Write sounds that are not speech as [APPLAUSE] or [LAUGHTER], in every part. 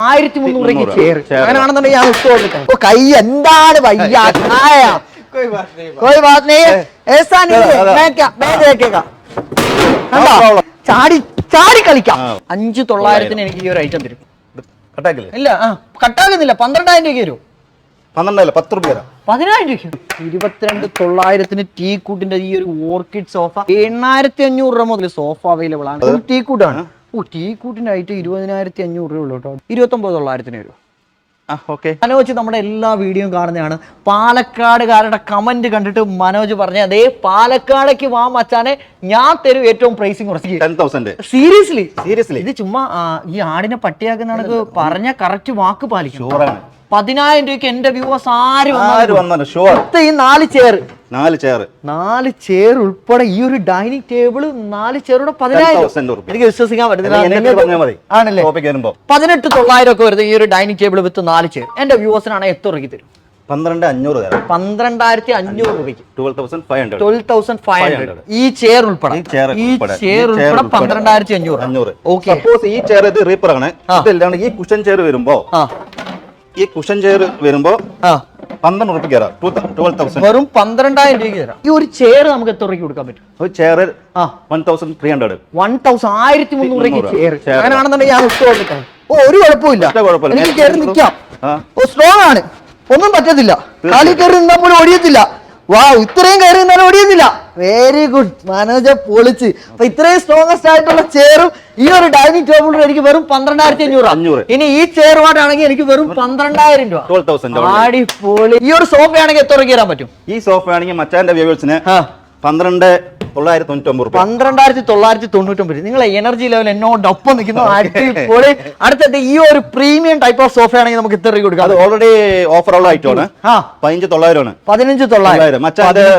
ആയിരത്തി മുന്നൂറ് രൂപയ്ക്ക് മുന്നൂറ്. Chair chair. അങ്ങനെയാണെന്നുണ്ടെങ്കിൽ ഞാൻ ഇട്ട് കൊടുക്കാം ഓ, കൈ എന്താണ് വയ്യ ആയ कोई बात नहीं है ऐसा नहीं है അതാ. मैं क्या मैं देखेगा കണ്ടോ? problem. ചാടി ചാടി കളിക്കാം ആ. അഞ്ച് തൊള്ളായിരത്തിന് എനിക്ക് ഈ ഒരു ഐറ്റം തരും കട്ടാക്കില്ലേ ഇല്ല ആ കട്ടാകുന്നില്ല പന്ത്രണ്ടായിരം രൂപയ്ക്ക് തരും പന്ത്രണ്ടല്ല പത്ത് റുപ്യ തരാം പതിനായിരം രൂപയ്ക്ക് ഇരുപത്തിരണ്ട് തൊള്ളായിരത്തിന് ടീ കൂട്ടിന്റെ ഈ ഒരു ഓർക്കിഡ് സോഫ എണ്ണായിരത്തി അഞ്ഞൂറ് രൂപ മുതൽ സോഫ അവൈലബിൾ ആണ് ഒരു ടീ കൂട്ടാണ് ഓ ടീ കൂട്ടിനായിട്ട് ഇരുപതിനായിരത്തി അഞ്ഞൂറ് രൂപ ഉള്ളൂ കേട്ടോ. ഇരുപത്തൊമ്പത് തൊള്ളായിരത്തിന് വരും. ഓക്കെ. മനോജ് നമ്മുടെ എല്ലാ വീഡിയോയും കാണുന്നതാണ്. പാലക്കാടുകാരുടെ കമന്റ് കണ്ടിട്ട് മനോജ് പറഞ്ഞ അതേ പാലക്കാടേക്ക് വാ മച്ചാനെ. ഞാൻ തരും ഏറ്റവും പ്രൈസിങ് കുറച്ച്. സീരിയസ്ലി സീരിയസ്ലി ഇത് ചുമ്മാ ഈ ആടിനെ പട്ടിയാക്കുന്ന പറഞ്ഞ കറക്റ്റ് വാക്ക് പാലിക്കും പതിനായിരം രൂപയ്ക്ക് എന്റെ വ്യൂവേഴ്സ് ആര് ഈ നാല് ചെയർ നാല് ചെയർ നാല് ചെയർ ഉൾപ്പെടെ ഈ ഒരു ഡൈനിങ് ടേബിൾ നാല് ചെയറുടെ പതിനായിരം 10,000 എനിക്ക് വിശ്വസിക്കാൻ പറ്റുന്നില്ല ആണല്ലേ? പതിനെട്ട് തൊള്ളായിരം ഒക്കെ വരുന്ന ഈ ഒരു ഡൈനിങ് ടേബിൾ വിത്ത് നാല് ചെയർ എന്റെ വ്യൂവേഴ്സിനാണ് എത്ര രൂപയ്ക്ക് തരും? പന്ത്രണ്ട് അഞ്ഞൂറ് തരാം. പന്ത്രണ്ടായിരത്തി അഞ്ഞൂറ് രൂപയ്ക്ക് twelve thousand five hundred twelve thousand five hundred 500. ഈ ചെയർ ഉൾപ്പെടെ. ഈ ചെയർ ഉൾപ്പെടെ. പന്ത്രണ്ടായിരത്തി അഞ്ഞൂറ്. അഞ്ഞൂറ്. ഓക്കെ സപ്പോസ് ഈ ചെയർ ഇത് റീപ്പർ ആണ്. ഇതല്ലാണ്ട് ഈ കുഷൻ ചെയർ വരുമ്പോ ഈ കുഷൻ ചെയർ വരുമ്പോ പന്ത്രണ്ട് റുപ്യ തരാം ട്വൽവ് തൗസൻഡ് വെറും പന്ത്രണ്ടായിരം രൂപയ്ക്ക് തരാം ഈ ഒരു ചെയർ നമുക്ക് എത്ര രൂപയ്ക്ക് കൊടുക്കാൻ പറ്റും? ഒരു ചെയർ ആ. One thousand three hundred one thousand ആയിരത്തി മുന്നൂറ് രൂപയ്ക്ക് ചെയർ. അങ്ങനെയാണെന്നുണ്ടെങ്കിൽ ഞാൻ ഇട്ട് കൊടുക്കാം. ഓ ഒരു കുഴപ്പമില്ല. എനിക്ക് കയറി നിൽക്കാം. ഓ സ്ട്രോങ് ആണ്. ഒന്നും പറ്റത്തില്ല. കാലി കയറി നിന്നാൽ പോലും ഒടിയത്തില്ല വാ ഇത്രയും കയറി നിന്നാലും ഓടിയുന്നില്ല വെരി ഗുഡ് മനോജ പൊളിച്ച്. അപ്പൊ ഇത്രയും സ്ട്രോങ്സ്റ്റ് ആയിട്ടുള്ള ചെയറും ഈ ഒരു ഡൈനിങ് ടേബിളും എനിക്ക് വെറും പന്ത്രണ്ടായിരത്തി അഞ്ഞൂറ് അഞ്ഞൂറ്. ഇനി ഈ ചെയറുമായിട്ടാണെങ്കിൽ എനിക്ക് വെറും പന്ത്രണ്ടായിരം രൂപ. അടിപൊളി. ഈ ഒരു സോഫ ആണെങ്കിൽ എത്ര പറ്റും? ഈ സോഫ ആണെങ്കിൽ മച്ചാന്റെ വ്യൂവേഴ്സിന് പന്ത്രണ്ട് തൊള്ളായിരത്തി തൊണ്ണൂറ്റി ഒമ്പത് റുപ്യ. പന്ത്രണ്ടായിരത്തി തൊള്ളായിരത്തി തൊണ്ണൂറ്റൊമ്പത് നിങ്ങളെ എനർജി ലെവൽ എന്നോടൊപ്പം നിൽക്കുന്നു അടിപൊളി അടുത്തത് ഈ ഒരു പ്രീമിയം ടൈപ്പ് ഓഫ് സോഫ ആണെങ്കിൽ നമുക്ക് ഇത്ര കൊടുക്കാം അത് ഓൾറെഡി ഓഫർ ഉള്ള ഐറ്റമാണ് പതിനഞ്ച് തൊള്ളായിരമാണ് പതിനഞ്ച് തൊള്ളായിരം.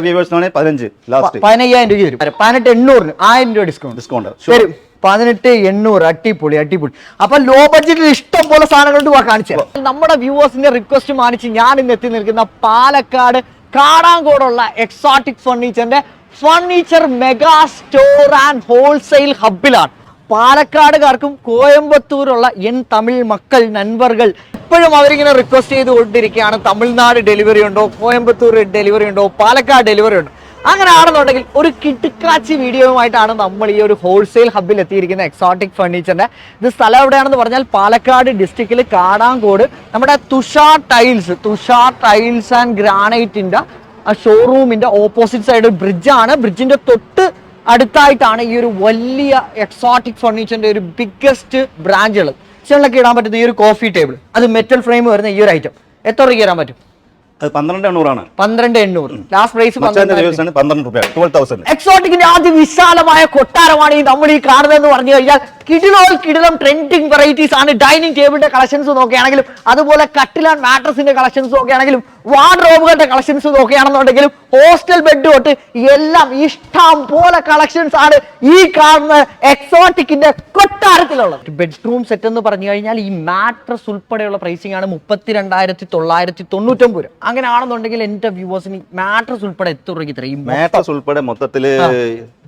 വ്യൂവേഴ്സിനാണ് പതിനഞ്ച്. ലാസ്റ്റ് പതിനയ്യായിരം രൂപ വരും. പതിനെട്ട് എണ്ണൂറിന് ആയിരം രൂപ ഡിസ്കൗണ്ട് ഡിസ്കൗണ്ട് ശരി പതിനെട്ട് എണ്ണൂറ് അടിപൊളി അടിപൊളി. അപ്പൊ ലോ ബഡ്ജറ്റിൽ ഇഷ്ടം പോലെ സാധനങ്ങൾ വാ കാണിച്ചു തരാം. നമ്മുടെ വ്യൂവേഴ്സിന്റെ റിക്വസ്റ്റ് മാനിച്ച് ഞാൻ ഇന്ന് എത്തി നിൽക്കുന്ന പാലക്കാട് കാടാങ്കോടുള്ള exotic ഫർണിച്ചറിന്റെ furniture mega store and wholesale ഹബിലാണ് പാലക്കാടുകാർക്കും കോയമ്പത്തൂരുള്ള എൻ തമിഴ് മക്കൾ നൻവർകൾ ഇപ്പോഴും അവരിങ്ങനെ റിക്വസ്റ്റ് ചെയ്തുകൊണ്ടിരിക്കുകയാണ്. തമിഴ്നാട് ഡെലിവറി ഉണ്ടോ? കോയമ്പത്തൂർ ഡെലിവറി ഉണ്ടോ? പാലക്കാട് ഡെലിവറി ഉണ്ടോ? അങ്ങനെ ആണെന്നുണ്ടെങ്കിൽ ഒരു കിട്ടുക്കാച്ചി വീഡിയോയുമായിട്ടാണ് നമ്മൾ ഈ ഒരു ഹോൾസെയിൽ ഹബ്ബിൽ എത്തിയിരിക്കുന്ന എക്സോട്ടിക് ഫർണിച്ചറിന്റെ ഇത് സ്ഥലം എവിടെയാണെന്ന് പറഞ്ഞാൽ പാലക്കാട് ഡിസ്ട്രിക്റ്റിൽ കാടാങ്കോട്. നമ്മുടെ Tushar tiles Tushar tiles and ഗ്രാനൈറ്റിന്റെ ആ ഷോറൂമിന്റെ ഓപ്പോസിറ്റ് സൈഡ് ബ്രിഡ്ജാണ് ബ്രിഡ്ജിന്റെ തൊട്ട് അടുത്തായിട്ടാണ് ഈ ഒരു വലിയ എക്സോട്ടിക് ഫർണിച്ചറിന്റെ ഒരു ബിഗ്ഗസ്റ്റ് ബ്രാഞ്ചുകൾ കിച്ചണിലൊക്കെ ഇടാൻ പറ്റുന്ന ഈ ഒരു കോഫി ടേബിൾ അത് മെറ്റൽ ഫ്രെയിം വരുന്ന ഈ ഒരു ഐറ്റം എത്ര രൂപയ്ക്ക് തരാൻ പറ്റും? പന്ത്രണ്ട് എണ്ണൂറാണ്. പന്ത്രണ്ട് എണ്ണൂറ്. ലാസ്റ്റ് പ്രൈസ് പന്ത്രണ്ട് എക്സോട്ടിക്കിന്റെ ആദ്യ വിശാലമായ കൊട്ടാരമാണ് ഈ നമ്മൾ ഈ കാണുന്നതെന്ന് പറഞ്ഞു കഴിഞ്ഞാൽ കിടിലോൾ കിടിലം ട്രെൻഡിങ് വെറൈറ്റീസ് ആണ്. ഡൈനിങ് ടേബിളിന്റെ കളക്ഷൻസ് നോക്കുകയാണെങ്കിലും അതുപോലെ കട്ടിലാൻ ആൻഡ് മാട്രസിന്റെ കളക്ഷൻസ് നോക്കുകയാണെങ്കിലും വാർഡ്രോബുകളുടെ കളക്ഷൻസ് നോക്കുകയാണെന്നുണ്ടെങ്കിലും ഹോസ്റ്റൽ ബെഡ് തൊട്ട് എല്ലാം ഇഷ്ടം പോലെ കളക്ഷൻസ് ആണ് ഈ കാണുന്ന എക്സോട്ടിക്കിന്റെ കൊട്ടാരത്തിലുള്ളത്. ബെഡ്റൂം സെറ്റ് എന്ന് പറഞ്ഞു കഴിഞ്ഞാൽ ഈ മാട്രസ് ഉൾപ്പെടെയുള്ള പ്രൈസിംഗ് ആണ് മുപ്പത്തിരണ്ടായിരത്തി തൊള്ളായിരത്തി തൊണ്ണൂറ്റൊമ്പത് രൂപ. അങ്ങനെ ആണെന്നുണ്ടെങ്കിൽ എന്റെ വ്യൂവേഴ്സിന് മാട്രസ് ഉൾപ്പെടെ എത്ര രൂപയ്ക്ക് തരും മാട്രസ് ഉൾപ്പെടെ മൊത്തത്തിൽ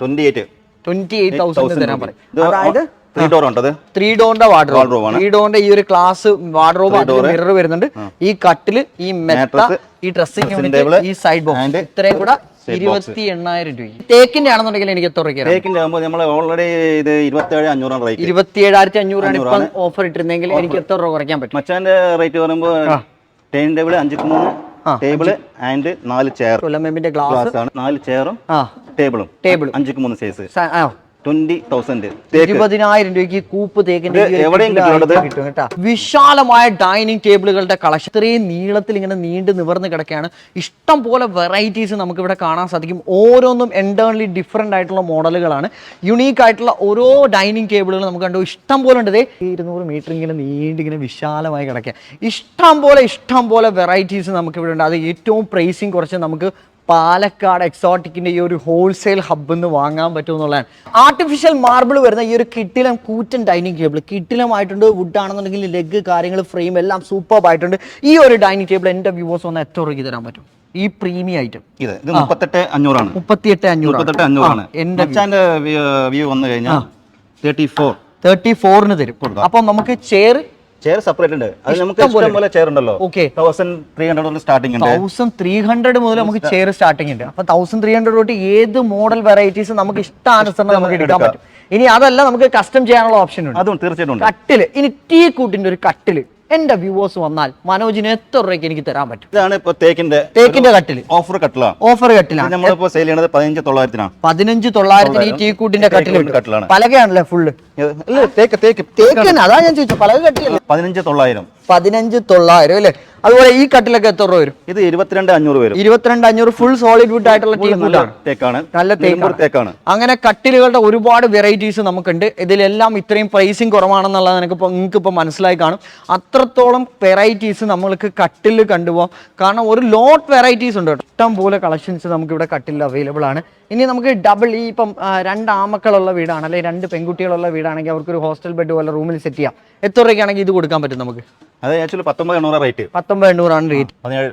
twenty eight twenty eight thousand തരാൻ പറയും. അതായത് ത്രീ ഡോർ ഉണ്ടത്? ത്രീ ഡോറിന്റെ വാർഡ്രോബ്. ത്രീ ഡോറിന്റെ ഈ ഒരു ക്ലാസ് വാർഡ്രോബ് മിറർ വരുന്നുണ്ട്. ഈ കട്ടിൽ ഈ മെത്ത ഈ ഡ്രസ്സിംഗ് യൂണിറ്റ് ഈ സൈഡ് ബോക്സ് ഇത്രയും കൂടെ ഇരുപത്തി എണ്ണായിരം രൂപ തേക്കിന്റെ ആണെന്നുണ്ടെങ്കിൽ എനിക്ക് എത്ര രൂപയ്ക്ക് തേക്കിന്റെ ആകുമ്പോൾ നമ്മൾ ഓൾറെഡി ഇത് ഇരുപത്തേഴ് അഞ്ഞൂറാണ് റേറ്റ് ഇരുപത്തി ഏഴായിരത്തി അഞ്ഞൂറാണ്. ഇപ്പം ഓഫർ ഇട്ടിരുന്നെങ്കിൽ എനിക്ക് എത്ര രൂപ കുറയ്ക്കാൻ പറ്റും? മച്ചാന്റെ റേറ്റ് പറയുമ്പോൾ ടേൺ ടേബിൾ അഞ്ചിക്ക് മൂന്ന് ടേബിൾ ആൻഡ് നാല് ചെയർ ഗ്ലാസ് ആണ്. നാല് ചെയറും ടേബിളും ടേബിൾ അഞ്ചിക്ക് മൂന്ന് സൈസ് ട്വന്റി തൗസൻഡ് ഇരുപതിനായിരം രൂപയ്ക്ക് കൂപ്പ് തേക്കിന്റെ ഇത് ഈ ഒരു എവിടെയും കിടിലം കിട്ടുന്നത്? കിട്ടും കേട്ടോ. വിശാലമായ ഡൈനിങ് ടേബിളുകളുടെ കളക്ഷൻ ഇത്രയും നീളത്തിൽ ഇങ്ങനെ നീണ്ടു നിവർന്ന് കിടക്കുകയാണ് ഇഷ്ടം പോലെ വെറൈറ്റീസ് നമുക്ക് ഇവിടെ കാണാൻ സാധിക്കും. ഓരോന്നും എന്റേർലി ഡിഫറെന്റ് ആയിട്ടുള്ള മോഡലുകളാണ് യുണീക്ക് ആയിട്ടുള്ള ഓരോ ഡൈനിങ് ടേബിളുകൾ നമുക്ക് കണ്ടു. ഇഷ്ടം പോലെ ഉണ്ട്. ദേ ഇരുന്നൂറ് മീറ്റർ ഇങ്ങനെ നീണ്ടിങ്ങനെ വിശാലമായി കിടക്കുക. ഇഷ്ടം പോലെ ഇഷ്ടം പോലെ വെറൈറ്റീസ് നമുക്ക് ഇവിടെ ഉണ്ട്. അത് ഏറ്റവും പ്രൈസിങ് കുറച്ച് നമുക്ക് പാലക്കാട് എക്സോട്ടിക്കിന്റെ ഈ ഒരു ഹോൾസെയിൽ ഹബ്ബിൽ നിന്ന് വാങ്ങാൻ പറ്റും എന്നുള്ളതാണ്. ആർട്ടിഫിഷ്യൽ മാർബിൾ വരുന്ന ഈ ഒരു കിട്ടിലം കൂറ്റൻ ഡൈനിങ് ടേബിൾ കിട്ടിലമായിട്ടുണ്ട് വുഡ് ആണെന്നുണ്ടെങ്കിൽ ലെഗ് കാര്യങ്ങൾ ഫ്രെയിം എല്ലാം സൂപ്പർ ആയിട്ടുണ്ട്. ഈ ഒരു ഡൈനിങ് ടേബിൾ എന്റെ വ്യൂവേഴ്സ് ഒന്ന് എത്ര രൂപയ്ക്ക് തരാൻ പറ്റും? ഈ പ്രീമിയം ഐറ്റം ഇത് ഇത് മുപ്പത്തെട്ട് അഞ്ഞൂറാണ്. മുപ്പത്തിയെട്ട് അഞ്ഞൂറ് മുപ്പത്തെട്ട് അഞ്ഞൂറാണ്. എന്റെ വ്യൂ വന്നു കഴിഞ്ഞാൽ തേർട്ടി ഫോർ തേർട്ടി ഫോറിന് തരും. അപ്പം നമുക്ക് ചെയർ ചെയർ സെപ്പറേറ്റ് ഉണ്ട്. അത് നമുക്ക് ഇഷ്ടം പോലെ ചെയർ ഉണ്ടല്ലോ. Okay thousand three hundred starting ഉണ്ട്. തൗസൻഡ് ത്രീ ഹൺഡ്രഡ് മുതൽ നമുക്ക് ചെയർ സ്റ്റാർട്ടിംഗ് ഉണ്ട്. അപ്പൊ തൗസൻഡ് ത്രീ ഹൺഡ്രഡ് തൊട്ട് ഏത് മോഡൽ വെറൈറ്റീസ് നമുക്ക് ഇഷ്ടാനുസരണം നമുക്ക് എടുക്കാൻ പറ്റും. ഇനി അതല്ല നമുക്ക് കസ്റ്റം ചെയ്യാനുള്ള ഓപ്ഷൻ ഉണ്ട്. അതും തീർച്ചയായിട്ടും കട്ടിൽ ഇനി ടീ കൂട്ടിന്റെ ഒരു കട്ടിൽ. എന്റെ വ്യൂവേഴ്സ് വന്നാൽ മനോജിന് എത്ര രൂപയ്ക്ക് എനിക്ക് തരാൻ പറ്റും? ഇതാണ് ഇപ്പൊ തേക്കിന്റെ തേക്കിന്റെ കട്ടിൽ. ഓഫർ കട്ടിലാണ് ഓഫർ കട്ടിലാണ് നമ്മളിപ്പോ സെയിൽ ചെയ്യുന്നത് പതിനഞ്ച് തൊള്ളായിരത്തിനാണ് പതിനഞ്ച് തൊള്ളായിരത്തിന് ഈ ടീ കൂട്ടിന്റെ കട്ടിലുണ്ട് കട്ടിലാണ്. പലകയാണല്ലേ ഫുള്ള് ഇല്ല തേക്ക് തേക്ക് തേക്ക്. തന്നെ അതാ ഞാൻ ചോദിച്ചു പലക കട്ടിലല്ലേ പതിനഞ്ച് തൊള്ളായിരം. പതിനഞ്ച് തൊള്ളായിരം അല്ലേ? അതുപോലെ ഈ കട്ടിലൊക്കെ എത്ര രൂപ വരും? ഇത് ഇരുപത്തിരണ്ട് അഞ്ഞൂറ് വരും. ഇരുപത്തിരണ്ട് അഞ്ഞൂറ് ഫുൾ സോളിഡ് വുഡ് ആയിട്ടുള്ള തേക്കാണ്. നല്ല തേക്കാണ്. അങ്ങനെ കട്ടിലുകളുടെ ഒരുപാട് വെറൈറ്റീസ് നമുക്കുണ്ട്. ഇതിലെല്ലാം ഇത്രയും പ്രൈസിങ് കുറവാണെന്നുള്ളത് നിനക്ക് ഇപ്പൊ നിങ്ങൾക്ക് ഇപ്പോൾ മനസ്സിലായി കാണും. അത്രത്തോളം വെറൈറ്റീസ് നമ്മൾക്ക് കട്ടിൽ കണ്ടുപോകാം. കാരണം ഒരു ലോട്ട് വെറൈറ്റീസ് ഉണ്ട് ഇഷ്ടം പോലെ കളക്ഷൻസ് നമുക്ക് ഇവിടെ കട്ടിൽ അവൈലബിൾ ആണ്. ഇനി നമുക്ക് ഡബിൾ ഈ ഇപ്പം രണ്ട് ആമക്കളുള്ള വീടാണ് അല്ലെങ്കിൽ രണ്ട് പെൺകുട്ടികളുള്ള വീടാണെങ്കിൽ അവർക്ക് ഒരു ഹോസ്റ്റൽ ബെഡ് പോലെ റൂമിൽ സെറ്റ് ചെയ്യാം. എത്ര രൂപയ്ക്കാണെങ്കിൽ ഇത് കൊടുക്കാൻ പറ്റും നമുക്ക്? അത് ആക്ച്വലി പത്തൊമ്പത് എണ്ണൂറ് റേറ്റ്. പത്തൊമ്പത് എണ്ണൂറാണ് റേറ്റ്. പതിനേഴ്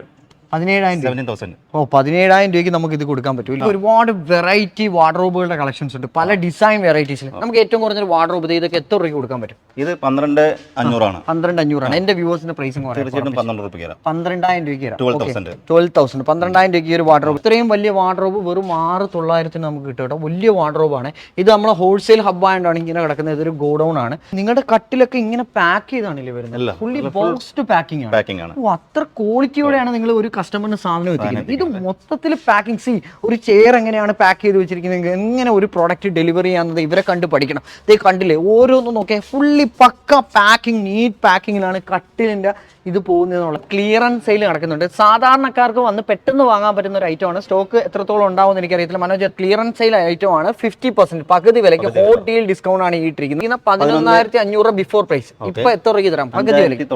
പതിനേഴായിരം ഓ പതിനേഴായിരം രൂപയ്ക്ക് നമുക്ക് ഇത് കൊടുക്കാൻ പറ്റും. ഇതിൽ ഒരുപാട് വെറൈറ്റി വാർഡ്രോബുകളുടെ കളക്ഷൻസ് ഉണ്ട്. പല ഡിസൈൻ വെറൈറ്റീസിൽ നമുക്ക് ഏറ്റവും കുറഞ്ഞൊരു വാർഡ്രോബ് ഇതൊക്കെ എത്ര രൂപയ്ക്ക് കൊടുക്കാൻ പറ്റും? ഇത് പന്ത്രണ്ട് അഞ്ഞൂറാണ്. പന്ത്രണ്ട് അഞ്ഞൂറാണ്. എന്റെ വ്യൂവേഴ്സിന്റെ പ്രൈസും തീർച്ചയായിട്ടും പന്ത്രണ്ടായിരം രൂപയ്ക്ക് ട്വൽവ് തൗസൻഡ് പന്ത്രണ്ടായിരം രൂപയ്ക്ക് ഒരു വാർഡ്രോബ് ഇത്രയും വലിയ വാർഡ്രോബ് വെറും ആറ് തൊള്ളായിരത്തിന് നമുക്ക് കിട്ടും കേട്ടോ. വലിയ ആണ്. ഇത് നമ്മളെ ഹോൾസെയിൽ ഹബ്ബായതുകൊണ്ടാണ് ഇങ്ങനെ കിടക്കുന്നത്. ഇതൊരു ഗോഡൗൺ ആണ്. നിങ്ങളുടെ കട്ടിലൊക്കെ ഇങ്ങനെ പാക്ക് ചെയ്താണല്ലേ അല്ല, വരുന്നത് ഫുള്ളി ബോക്സ്ഡ് പാക്കിംഗ് ആണ്. അത്ര ക്വാളിറ്റിയോടെയാണ് നിങ്ങൾ ഒരു കസ്റ്റമറിന് സാധനം എത്തിക്കുന്നത്. ഇത് മൊത്തത്തിൽ പാക്കിംഗ് സി ഒരു ചെയർ എങ്ങനെയാണ് പാക്ക് ചെയ്ത് വെച്ചിരിക്കുന്നത്? എങ്ങനെ ഒരു പ്രോഡക്റ്റ് ഡെലിവറി ചെയ്യാവുന്നത് ഇവരെ കണ്ട് പഠിക്കണം. ദേ കണ്ടില്ലേ? ഓരോന്നും നോക്കിയാൽ ഫുള്ളി പക്ക പാക്കിംഗ് നീറ്റ് പാക്കിങ്ങിലാണ് കട്ടിലിന്റെ ഇത് പോകുന്നതെന്നുള്ള ക്ലിയറൻസ് സെയിൽ നടക്കുന്നുണ്ട്. സാധാരണക്കാർക്ക് വന്ന് പെട്ടെന്ന് വാങ്ങാൻ പറ്റുന്ന ഒരു ഐറ്റം ആണ്. സ്റ്റോക്ക് എത്രത്തോളം ഉണ്ടാവുമെന്ന് എനിക്കറിയത്തില്ല. മനോജ് ക്ലിയറൻസ് സെയിൽ ഐറ്റം ആണ്. ഫിഫ്റ്റി പെർസെന്റ് പകുതി വിലയ്ക്ക് ഹോട്ട് ഡീൽ ഡിസ്കൗണ്ട് ആണ് ഇട്ടിരിക്കുന്നത് പതിനൊന്നായിരത്തി അഞ്ഞൂറ് ബിഫോർ പ്രൈസ് ഇപ്പൊ എത്ര രൂപയ്ക്ക് തരാം? പകുതി വിലയ്ക്ക്.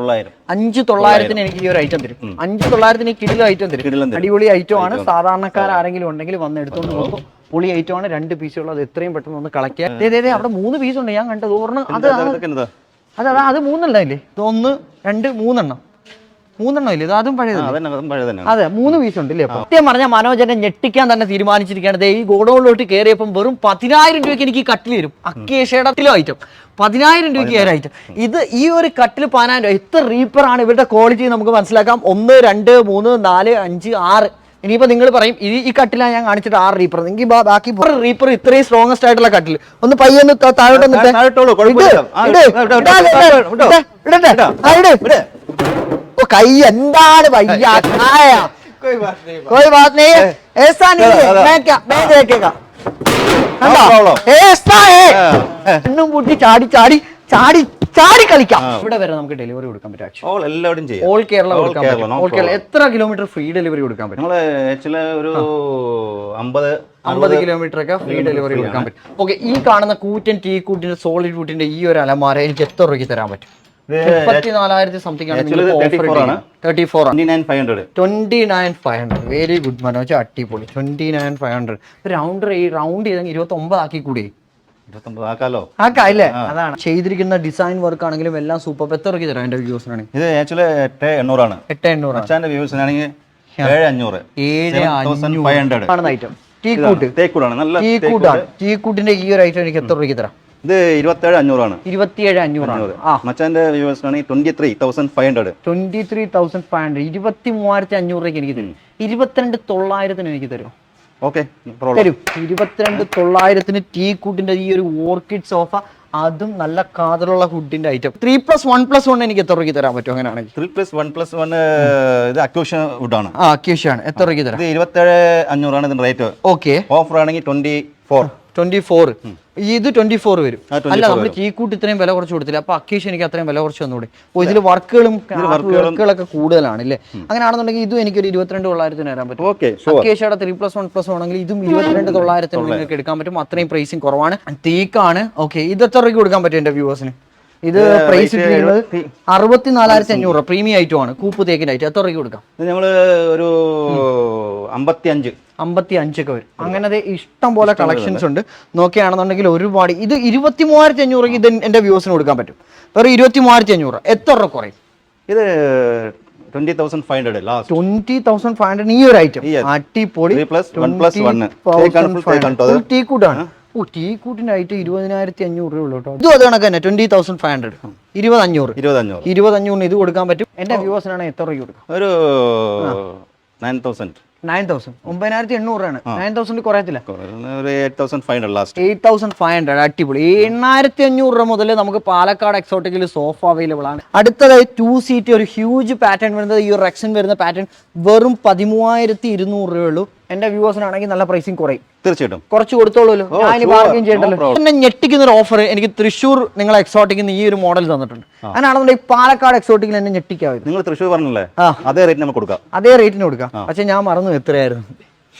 അഞ്ച് തൊള്ളായിരത്തിന് എനിക്ക് ഈ ഒരു ഐറ്റം തരും. അഞ്ച് തൊള്ളായിരത്തിന് ഈ കിടിലം ഐറ്റം തരും. അടിപൊളി ഐറ്റം ആണ്. സാധാരണക്കാർ ആരെങ്കിലും ഉണ്ടെങ്കിൽ വന്ന് എടുത്തോണ്ട് നോക്കും പുളി ഐറ്റം ആണ് രണ്ട് പീസുകൾ അത് എത്രയും പെട്ടെന്ന് ഒന്ന് ദേ, അവിടെ മൂന്ന് പീസ് ഉണ്ട്. ഞാൻ കണ്ടത്. ഒരെണ്ണം? അത് അതാ അത് മൂന്നെണ്ണം ഇല്ലേ? ഒന്ന് രണ്ട് മൂന്നെണ്ണം. മൂന്നെണ്ണം ഇല്ലേ? ഇത് അതും പഴയത് പഴയ അതെ മൂന്ന് പീസ് ഉണ്ട് ഇല്ലേ സത്യം പറഞ്ഞാൽ മനോജനെ ഞെട്ടിക്കാൻ തന്നെ തീരുമാനിച്ചിരിക്കുകയാണ്. ദേ ഈ ഗോഡൌണിലോട്ട് കയറിയപ്പം വെറും പതിനായിരം രൂപയ്ക്ക് എനിക്ക് ഈ കട്ടിൽ തരും. അക്കേഷയുടെ കിലോ ഐറ്റം പതിനായിരം രൂപയ്ക്ക് ഏറെ ഐറ്റം ഇത് ഈ ഒരു കട്ടിൽ പതിനായിരം രൂപ എത്ര റീപ്പർ ആണ് ഇവരുടെ ക്വാളിറ്റി നമുക്ക് മനസ്സിലാക്കാം. ഒന്ന് രണ്ട് മൂന്ന് നാല് അഞ്ച് ആറ്. ഇനിയിപ്പോ നിങ്ങൾ പറയും ഈ ഈ കട്ടിലാണ് ഞാൻ കാണിച്ചിട്ട് ആറ് റീപ്പർ നിങ്ങൾ ബാക്കി റീപ്പർ ഇത്രയും സ്ട്രോങ്സ്റ്റ് ആയിട്ടുള്ള കട്ടിൽ ഒന്ന് പയ്യൊന്ന് താഴോട്ട് ഇടട്ടെ. ആ, ഇട്. ഇവിടെ. ഓ, കൈ എന്താണ് വയ്യ ആയ कोई बात नहीं है ऐसा नहीं है अदा- मैं क्या मैं देखेगा കണ്ടോ? problem. ऐसा है ആ, ആ. കണ്ണും പൂട്ടി ചാടി ചാടി ചാടി ചാടി കളിക്കാം ആ. ഇവിടെ വരെ നമുക്ക് ഡെലിവറി കൊടുക്കാൻ പറ്റും ആക്ച്വലി ഓൾ എല്ലാവരും ചെയ്യാം ഓൾ കേരള All കൊടുക്കാൻ Kerala, പറ്റും no ഓൾ കേരള problem. എത്ര കിലോമീറ്റർ ഫ്രീ ഡെലിവറി കൊടുക്കാൻ പറ്റും നമ്മള് ആക്ച്വലി ഒരു അമ്പത് അമ്പത് കിലോമീറ്റർ ഒക്കെ ഫ്രീ ഡെലിവറി കൊടുക്കാൻ പറ്റും ഓക്കെ ഈ കാണുന്ന കൂറ്റൻ ടീ കൂട്ടിന്റെ സോളിഡ് കൂട്ടിന്റെ ഈ ഒരു അലമാര എനിക്ക് എത്ര രൂപയ്ക്ക് തരാൻ പറ്റും ഇത് മുപ്പത്തി നാലായിരത്തി സംതിങ് ആണ് Actually ഇത് 34 ആണ്. തേർട്ടി ഫോർ ആണ്. Twenty nine five hundred twenty nine five hundred very good Manoj അടിപൊളി twenty nine five hundred round round ചെയ്തെങ്കിൽ ഇരുപത്തി ഒമ്പത് ആക്കി കൂടി അതാണ്. ചെയ്തിരിക്കുന്ന ഡിസൈൻ വർക്ക് ആണെങ്കിലും എല്ലാം സൂപ്പർ എത്ര രൂപയ്ക്ക് തരാം എന്റെ വ്യൂസിനാണെങ്കിൽ ഇത് ആക്ച്വലി എട്ട് എണ്ണൂറാണ്. എട്ട് എണ്ണൂറ്? അച്ഛന്റെ വ്യൂസിനാണെങ്കിൽ ഏഴ് അഞ്ഞൂറ്. ഏഴ് ഫൈവ് ഹൺഡ്രഡ് കാണുന്ന ഐറ്റം ടീ കൂട്ട് തേക്കൂടാണ്. നല്ല ടീ കൂട്ടാണ് ടീ കൂട്ടിന്റെ ഈ ഒരു ഐറ്റം എനിക്ക് എത്ര രൂപയ്ക്ക് തരാം? ഇത് ഇരുപത്തേഴ് അഞ്ഞൂറാണ്. ഇരുപത്തിയേഴ് അഞ്ഞൂറാണ്. മച്ചാന്റെ വ്യൂവേഴ്സിനാണെങ്കിൽ twenty three thousand five hundred twenty three thousand five hundred ഇരുപത്തി മൂവായിരത്തി എനിക്ക് തരും. ഇരുപത്തിരണ്ട് തൊള്ളായിരത്തിന് എനിക്ക് തരും. ഓക്കെ തരും. ഇരുപത്തിരണ്ട് തൊള്ളായിരത്തിന് ടീ കൂട്ടിന്റെ ഈ ഒരു ഓർക്കിഡ് സോഫ അതും നല്ല കാതലുള്ള ഹുഡിന്റെ item three plus one plus one എനിക്ക് എത്ര രൂപയ്ക്ക് തരാൻ പറ്റും അങ്ങനെയാണെങ്കിൽ? Three plus one plus one ഇത് അക്യൂഷൻ ആണ്. ആ അക്യൂഷാണ് എത്ര രൂപയ്ക്ക് തരാം? ഇരുപത്തേഴ് അഞ്ഞൂറാണ് ഇതിന്റെ റേറ്റ് ഓക്കെ ഓഫർ ആണെങ്കിൽ ട്വന്റി ഫോർ ട്വന്റി ഫോർ. ഇത് ട്വന്റി ഫോർ വരും. അല്ല നമ്മൾ ചീക്കൂട്ട് കൂട്ട് ഇത്രയും വില കുറച്ച് കൊടുത്തില്ല? അപ്പൊ അക്യൂഷ് എനിക്ക് അത്രയും വില കുറച്ച് തന്നൂടെ ഓ ഇതിൽ വർക്കുകളും വർക്കുകളൊക്കെ കൂടുതലാണ് അല്ലേ അങ്ങനെയാണെന്നുണ്ടെങ്കിൽ ഇതും എനിക്കൊരു ഇരുപത്തിരണ്ട് തൊള്ളായിരത്തിന് തരാൻ പറ്റും. അക്കേഷയുടെ ത്രീ പ്ലസ് വൺ പ്ലസ് ആണെങ്കിൽ ഇതും ഇരുപത്തിരണ്ട് തൊള്ളായിരത്തിന് നിങ്ങൾക്ക് എടുക്കാൻ പറ്റും. അത്രയും പ്രൈസിങ് കുറവാണ്. തീക്കാണ്. ഓക്കെ ഇത് എത്ര രൂപയ്ക്ക് കൊടുക്കാൻ പറ്റും എന്റെ വ്യൂവേഴ്സിന്? ഇത് പ്രൈസ് അറുപത്തിനാലായിരത്തി അഞ്ഞൂറ്. പ്രീമിയം ഐറ്റം ആണ് കൂപ്പ് തേക്കിന്റെ ഐറ്റം. എത്ര രൂപയ്ക്ക് കൊടുക്കാം? നമ്മൾ നമ്മൾ ഒരു അമ്പത്തി അഞ്ച് അമ്പത്തി അഞ്ചൊക്കെ വരും അങ്ങനെ ഇഷ്ടം പോലെ കളക്ഷൻസ് ഉണ്ട്. നോക്കുകയാണെന്നുണ്ടെങ്കിൽ ഒരുപാട്. ഇത് ഇരുപത്തി മൂവായിരത്തി അഞ്ഞൂറ് ഇത് എന്റെ വ്യൂസിന് കൊടുക്കാൻ പറ്റും. വേറെ ഇരുപത്തി മൂവായിരത്തി അഞ്ഞൂറ് എത്ര രൂപ കുറയും? ഇത് twenty thousand five hundred last twenty thousand five hundred ഈ ഒരു ഐറ്റം അടിപൊളി. ടീ കൂട്ടാണ് ഓ ടീ കൂട്ടിന്റെ ഐറ്റം ഇരുപതിനായിരത്തി അഞ്ഞൂറ് രൂപ ഉള്ളൂ കേട്ടോ. ഇതും അത് കണക്ക് തന്നെ ട്വന്റി തൗസൻഡ് ഫൈവ് ഹൺഡ്രഡ് ഇരുപത് അഞ്ഞൂറ് ഇരുപത് അഞ്ഞൂറ് ഇരുപത് അഞ്ഞൂറിന് ഇത് കൊടുക്കാൻ പറ്റും. എന്റെ വ്യൂവേഴ്സിനാണ് എത്ര രൂപ കൊടുക്കാം? ഒരു നയൻ തൗസൻഡ് നയൻ തൗസൻഡ്. ഒമ്പതിനായിരത്തി എണ്ണൂറാണ്. നയൻ തൗസൻഡ് കുറയത്തില്ല. എയ്റ്റ് തൗസൻഡ് ഫൈവ് ഹൺഡ്രഡ് അടിപൊളി. എണ്ണായിരത്തി അഞ്ഞൂറ് രൂപ മുതൽ നമുക്ക് പാലക്കാട് എക്സോട്ടിക്കിൽ സോഫ അവൈലബിൾ ആണ്. അടുത്തതായി ടു സീറ്റ് ഒരു ഹ്യൂജ് പാറ്റേൺ വരുന്നത് ഈ റെക്സൻ വരുന്ന പാറ്റേൺ വെറും പതിമൂവായിരത്തി ഇരുന്നൂറ് രൂപയുള്ളൂ എന്റെ വ്യൂവേഴ്സിനാണെങ്കിൽ നല്ല പ്രൈസിങ് കുറയും. തീർച്ചയായിട്ടും. കുറച്ച് കൊടുത്തോളൂല്ലോ ഓ, ഞാൻ. ബാർഗൈൻ ചെയ്യണ്ടല്ലോ. Problem. ഞെട്ടിക്കുന്ന ഒരു ഓഫർ എനിക്ക് തൃശ്ശൂർ നിങ്ങൾ എക്സോട്ടിക്കുന്ന ഈ ഒരു മോഡൽ തന്നിട്ടുണ്ട്. അങ്ങനെയാണെന്നുണ്ടെങ്കിൽ പാലക്കാട് എക്സോട്ടിക്കിൽ എന്നെ ഞെട്ടിക്കാവും നിങ്ങൾ തൃശ്ശൂർ പറഞ്ഞല്ലേ? അതേ റേറ്റിന് നമുക്ക് കൊടുക്കാം. അതേ റേറ്റിന് കൊടുക്കാം. പക്ഷെ ഞാൻ മറന്നു എത്രയായിരുന്നു.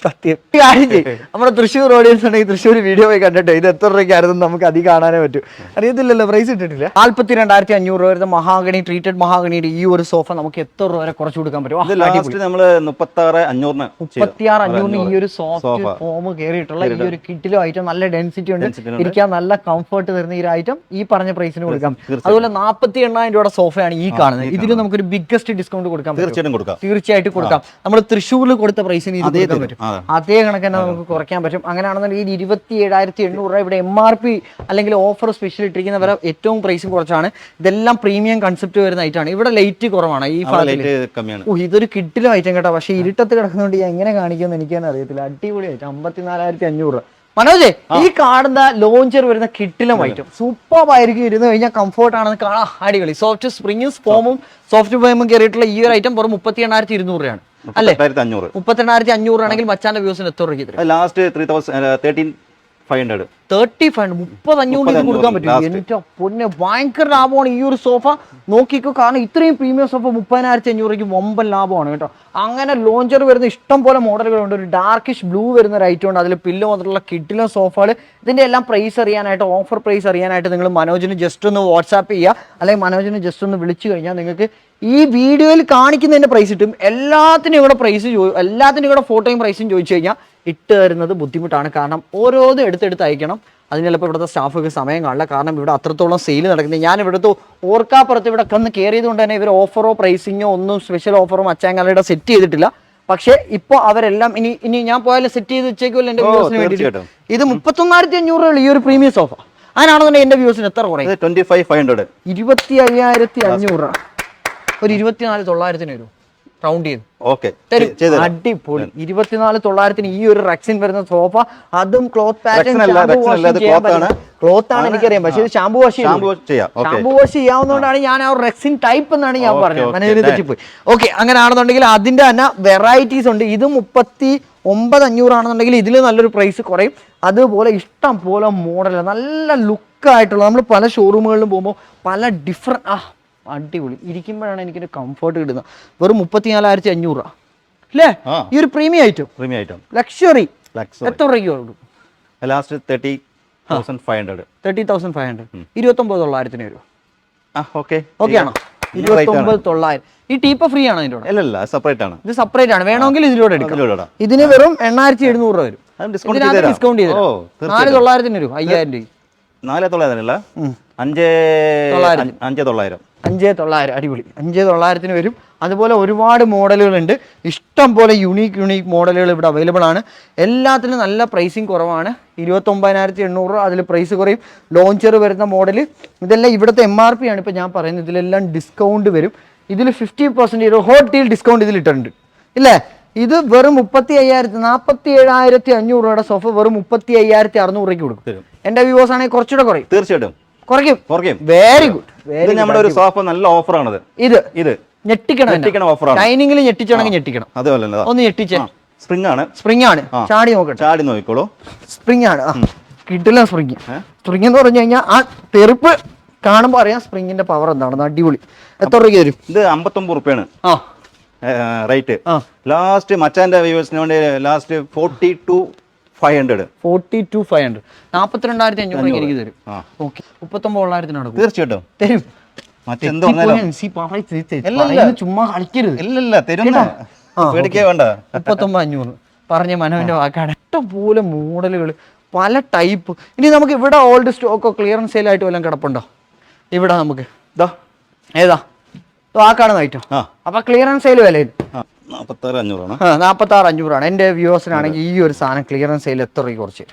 സത്യം. ഒരു കാര്യം ചെയ്യ്. [LAUGHS] നമ്മുടെ തൃശ്ശൂർ ഓഡിയൻസ് ഉണ്ടെങ്കിൽ തൃശ്ശൂർ വീഡിയോ പോയി കണ്ടിട്ട് ഇത് എത്ര രൂപയ്ക്കായിരുന്നു നമുക്ക് അധികം കാണാനേ പറ്റും. അറിയത്തില്ലല്ലോ പ്രൈസ് ഇട്ടിട്ടില്ല. നാല്പത്തി രണ്ടായിരത്തി അഞ്ഞൂറ് രൂപ വരുന്ന മഹാഗണി ട്രീറ്റഡ് മഹാഗണിയുടെ ഈ ഒരു സോഫ നമുക്ക് എത്ര രൂപ വരെ കുറച്ച് കൊടുക്കാൻ പറ്റും? നമ്മൾ മുപ്പത്തി ആറ് അഞ്ഞൂറിന് മുപ്പത്തിയാറ് അഞ്ഞൂറിന് ഈ ഒരു സോഫ്റ്റ് ഫോം കയറിയിട്ടുള്ള ഈ ഒരു കിറ്റിലും ഐറ്റം നല്ല ഡെൻസിറ്റി ഉണ്ട്. ഇരിക്കാൻ നല്ല കംഫർട്ട് തരുന്ന ഈ ഒരു ഐറ്റം ഈ പറഞ്ഞ പ്രൈസിന് കൊടുക്കാം. അതുപോലെ നാൽപ്പത്തി എണ്ണായിരം രൂപയുടെ സോഫയാണ് ഈ കാണുന്നത്. ഇതിന് നമുക്ക് ഒരു ബിഗ്ഗസ്റ്റ് ഡിസ്കൗണ്ട് കൊടുക്കാൻ പറ്റും. തീർച്ചയായിട്ടും കൊടുക്കാം. തീർച്ചയായിട്ടും കൊടുക്കാം. നമ്മൾ തൃശ്ശൂരിൽ കൊടുത്ത പ്രൈസിന് ഇത് അതേ പറ്റും. അതെ. കണക്ക് തന്നെ നമുക്ക് കുറയ്ക്കാൻ പറ്റും. അങ്ങനെയാണെന്നുണ്ടെങ്കിൽ ഈ ഇരുപത്തി ഏഴായിരത്തി എണ്ണൂറ് രൂപ ഇവിടെ എം ആർ പി അല്ലെങ്കിൽ ഓഫർ സ്പെഷ്യൽ ഇട്ടിരിക്കുന്ന വരെ ഏറ്റവും പ്രൈസും കുറച്ചാണ്. ഇതെല്ലാം പ്രീമിയം കൺസെപ്റ്റ് വരുന്ന ഐറ്റാണ് ഇവിടെ ലൈറ്റ് കുറവാണ്. ഈ ഓ ഇതൊരു കിട്ടിലും ഐറ്റം കേട്ടോ. പക്ഷേ ഇരുട്ടത്ത് കിടക്കുന്നതുകൊണ്ട് ഞാൻ എങ്ങനെ കാണിക്കുമെന്ന് എനിക്ക് തന്നെ അറിയത്തില്ല. അടിപൊളി ഐറ്റം അമ്പത്തിനാലായിരത്തി അഞ്ഞൂറ് രൂപ. മനോജേ ഈ കാണുന്ന ലോഞ്ചർ വരുന്ന കിട്ടിലും ഐറ്റം സൂപ്പർ ആയിരിക്കും ഇരുന്ന് കഴിഞ്ഞാൽ കംഫോർട്ട് ആണെന്ന് കാണാൻ അടിപൊളി. സോഫ്റ്റ് സ്പ്രിങ്ങും സ്പോമും സോഫ്റ്റ് ഫോമും കയറിയിട്ടുള്ള ഈ ഒരു ഐറ്റം വെറും മുപ്പത്തി എണ്ണായിരത്തി ഇരുന്നൂറ് രൂപയാണ്. അല്ലേ? മുപ്പത്തി എണ്ണായിരത്തി അഞ്ഞൂറ് ആണെങ്കിൽ മച്ചാന്റെ വ്യൂസിന് എത്ര രൂപ last three thousand thirteen five hundred. Thirty five മുപ്പത് അഞ്ഞൂറ് കൊടുക്കാൻ പറ്റും. എന്റെ പൊന്നെ ഭയങ്കര ലാഭമാണ് ഈ ഒരു സോഫ. നോക്കിക്കോ കാരണം ഇത്രയും പ്രീമിയം സോഫ മുപ്പതിനായിരത്തി അഞ്ഞൂറ് രൂപയ്ക്ക് വമ്പൻ ലാഭമാണ് കേട്ടോ. അങ്ങനെ ലോഞ്ചർ വരുന്ന ഇഷ്ടം പോലെ മോഡലുകളുണ്ട് ഒരു ഡാർക്കിഷ് ബ്ലൂ വരുന്ന ഒരു ഐറ്റം ഉണ്ട്. അതിൽ പില്ല് മുതലുള്ള കിഡിലും സോഫകൾ ഇതിന്റെ എല്ലാം പ്രൈസ് അറിയാനായിട്ട് ഓഫർ പ്രൈസ് അറിയാനായിട്ട് നിങ്ങൾ മനോജിന് ജസ്റ്റ് ഒന്ന് വാട്സാപ്പ് ചെയ്യുക അല്ലെങ്കിൽ മനോജിന് ജസ്റ്റ് ഒന്ന് വിളിച്ചു കഴിഞ്ഞാൽ നിങ്ങൾക്ക് ഈ വീഡിയോയിൽ കാണിക്കുന്നതിന്റെ പ്രൈസ് കിട്ടും. എല്ലാത്തിനും ഇവിടെ പ്രൈസ് എല്ലാത്തിനും ഇവിടെ ഫോട്ടോയും പ്രൈസും ചോദിച്ചു കഴിഞ്ഞാൽ ഇട്ട് തരുന്നത് ബുദ്ധിമുട്ടാണ്. കാരണം ഓരോന്നും എടുത്തെടുത്ത് അയക്കണം. അതിന് ചിലപ്പോൾ ഇവിടുത്തെ സ്റ്റാഫൊക്കെ സമയം കാണില്ല. കാരണം ഇവിടെ അത്രത്തോളം സെയിൽ നടക്കുന്നത് ഞാൻ ഇവിടുത്തെ ഓർക്കാപ്പുറത്ത് ഇവിടെ കന്ന് കയറിയത് കൊണ്ട് തന്നെ ഇവർ ഓഫറോ പ്രൈസിങ്ങോ ഒന്നും സ്പെഷ്യൽ ഓഫറോ മച്ചാങ്കാലയുടെ സെറ്റ് ചെയ്തിട്ടില്ല. പക്ഷേ ഇപ്പോൾ അവരെല്ലാം ഇനി ഇനി ഞാൻ പോയാലും സെറ്റ് ചെയ്ത് വെച്ചേക്കുമല്ലോ എന്റെ വ്യൂസിന് വേണ്ടിയിട്ട്. ഇത് മുപ്പത്തൊന്നായിരത്തി അഞ്ഞൂറ് രൂപ ഈ ഒരു പ്രീമിയം സോഫ അതിനാണെന്നുണ്ടെങ്കിൽ എന്റെ വ്യൂസിന് എത്ര കുറയും? ഇരുപത്തി അയ്യായിരത്തി അഞ്ഞൂറ് ഒരു ഇരുപത്തിനാല് തൊള്ളായിരത്തിന് വരും റൗണ്ട് ചെയ്യുന്നു ഓക്കെ. അടിപൊളി. ഇരുപത്തിനാല് തൊള്ളായിരത്തിന് ഈ ഒരു റെക്സിൻ വരുന്ന സോഫ അതും ക്ലോത്ത് പാറ്റേൺ. ക്ലോത്ത് ആണ്. എനിക്കറിയാം പക്ഷേ ഇത് ഷാമ്പു വാഷ് ഷാമ്പു വാഷ് ചെയ്യാവുന്നതുകൊണ്ടാണ് ഞാൻ ആ റെക്സിൻ ടൈപ്പ് എന്നാണ് ഞാൻ പറഞ്ഞത്. ഓക്കെ. അങ്ങനെ ആണെന്നുണ്ടെങ്കിൽ അതിന്റെ തന്നെ വെറൈറ്റീസ് ഉണ്ട്. ഇത് മുപ്പത്തി ഒമ്പത് അഞ്ഞൂറാണെന്നുണ്ടെങ്കിൽ ഇതിൽ നല്ലൊരു പ്രൈസ് കുറയും. അതുപോലെ ഇഷ്ടം പോലെ മോഡൽ നല്ല ലുക്കായിട്ടുള്ള നമ്മൾ പല ഷോറൂമുകളിലും പോകുമ്പോൾ പല ഡിഫറെന്റ് ആ അടിപൊളി. ഇരിക്കുമ്പോഴാണ് എനിക്കൊരു കംഫർട്ട് കിട്ടുന്നത്. വെറും മുപ്പത്തിനാലായിരത്തി അഞ്ഞൂറ് രൂപ അല്ലേ. ഈ ഒരു premium item premium item luxury എത്ര രൂപയ്ക്ക് കൊടുക്കും? Last thirty thousand five hundred thirty thousand five hundred ഇരുപത്തൊമ്പത് തൊള്ളായിരത്തിന് വരും. ഓക്കെ ഓക്കെ ആണോ? ഇരുപത്തൊമ്പത് തൊള്ളായിരം. ഈ ടീപ്പ് ഫ്രീ ആണോ ഇതിന്റെ കൂടെ? അല്ലല്ല സെപ്പറേറ്റ് ആണ്. ഇത് സെപ്പറേറ്റ് ആണ്. വേണമെങ്കിൽ ഇതിലൂടെ എടുക്കാം. ഇതിന് വെറും എണ്ണായിരത്തി എഴുന്നൂറ് രൂപ വരും. ഡിസ്കൗണ്ട് ചെയ്ത് നാല് തൊള്ളായിരത്തിന് വരും. അയ്യായിരം രൂപ നാല് തൊള്ളായിരം അല്ല അഞ്ച് തൊള്ളായിരം. അഞ്ച് അഞ്ച് തൊള്ളായിരം. അഞ്ച് തൊള്ളായിരം അടിപൊളി. അഞ്ചേ തൊള്ളായിരത്തിന് വരും. അതുപോലെ ഒരുപാട് മോഡലുകളുണ്ട്. ഇഷ്ടം പോലെ യുണീക്ക് യുണീക്ക് മോഡലുകൾ ഇവിടെ അവൈലബിൾ ആണ്. എല്ലാത്തിനും നല്ല പ്രൈസിങ് കുറവാണ്. ഇരുപത്തൊമ്പതിനായിരത്തി എണ്ണൂറ് അതിൽ പ്രൈസ് കുറയും. ലോഞ്ചർ വരുന്ന മോഡൽ ഇതെല്ലാം ഇവിടുത്തെ എം ആർ പി ആണ് ഇപ്പോൾ ഞാൻ പറയുന്നത്. ഇതിലെല്ലാം ഡിസ്കൗണ്ട് വരും. ഇതിൽ fifty percent hot deal discount ഇതിൽ ഇട്ടിട്ടുണ്ട്. ഇല്ലേ? ഇത് വെറും മുപ്പത്തി അയ്യായിരത്തി നാൽപ്പത്തി ഏഴായിരത്തി അഞ്ഞൂറ് രൂപയുടെ സോഫ വെറും മുപ്പത്തി അയ്യായിരത്തി അറുന്നൂറ് രൂപയ്ക്ക് കൊടുക്കും. എന്റെ വ്യൂവേഴ്സ് ആണെങ്കിൽ കുറച്ചുകൂടെ കുറയും. തീർച്ചയായിട്ടും. കുറയ്ക്കും. കുറയ്ക്കും. വെരി ഗുഡ് ഇത് നമ്മുടെ ഒരു സോഫ നല്ല ഓഫറാണത് ഇത് ഇത് ഞെട്ടിക്കണം ഞെട്ടിക്കണം ഓഫറാണ് ഡൈനിങ്ങിൽ ഞെട്ടിച്ചാണെങ്കിൽ ഞെട്ടിക്കണം. അതേപോലെ ഒന്ന് ഞെട്ടിച്ചേ. സ്പ്രിംഗ് ആണ്. സ്പ്രിംഗ് ആണ്. ചാടി നോക്കട്ടെ. ചാടി നോക്കിക്കോളൂ. സ്പ്രിംഗ് ആണ്. കിട്ടില്ല സ്പ്രിംഗ് സ്പ്രിംഗ് എന്ന് പറഞ്ഞു കഴിഞ്ഞാൽ ആ തെറുപ്പ് കാണുമ്പോൾ അറിയാം സ്പ്രിങ്ങിന്റെ പവർ എന്താണെന്ന് അടിപൊളി. എത്ര രൂപയ്ക്ക് തരും ഇത് അമ്പത്തൊമ്പത് റുപ്യാണ്. ആ. റേറ്റ്. ലാസ്റ്റ് മച്ചാന്റെ വ്യൂവേഴ്സിന് വേണ്ടി last forty two five hundred forty two five hundred നാൽപ്പത്തിരണ്ടായിരത്തി അഞ്ഞൂറ്. എനിക്ക് തരും. ഓക്കെ. മുപ്പത്തൊമ്പത് തൊള്ളായിരത്തിന് നടക്കും. തീർച്ചയായിട്ടും. തരും. ചുമ്മാ കളിക്കരുത്. മുപ്പത്തൊമ്പത് അഞ്ഞൂറ്. പറഞ്ഞ മനോന്റെ വാക്കാണ്. ഇഷ്ടംപോലെ മോഡലുകൾ പല ടൈപ്പ് ഇനി നമുക്ക് ഇവിടെ ഓൾഡ് സ്റ്റോക്കോ ക്ലിയറൻസ് സെയിൽ ആയിട്ട് വല്ലതും കിടപ്പുണ്ടോ? ഇവിടെ നമുക്ക്. ഇതാ ഏതാ? ഇത് ആ കാണുന്ന ഐറ്റം അപ്പൊ ക്ലിയറൻസ് സെയിൽ വില നാൽപ്പത്താറ് അഞ്ഞൂറാണ്? അഞ്ഞൂറാണ്. എന്റെ വ്യൂവേഴ്സിനാണെങ്കിൽ ഈ ഒരു സാധനം ക്ലിയറൻസ് സെയിൽ എത്ര രൂപ കുറച്ച്?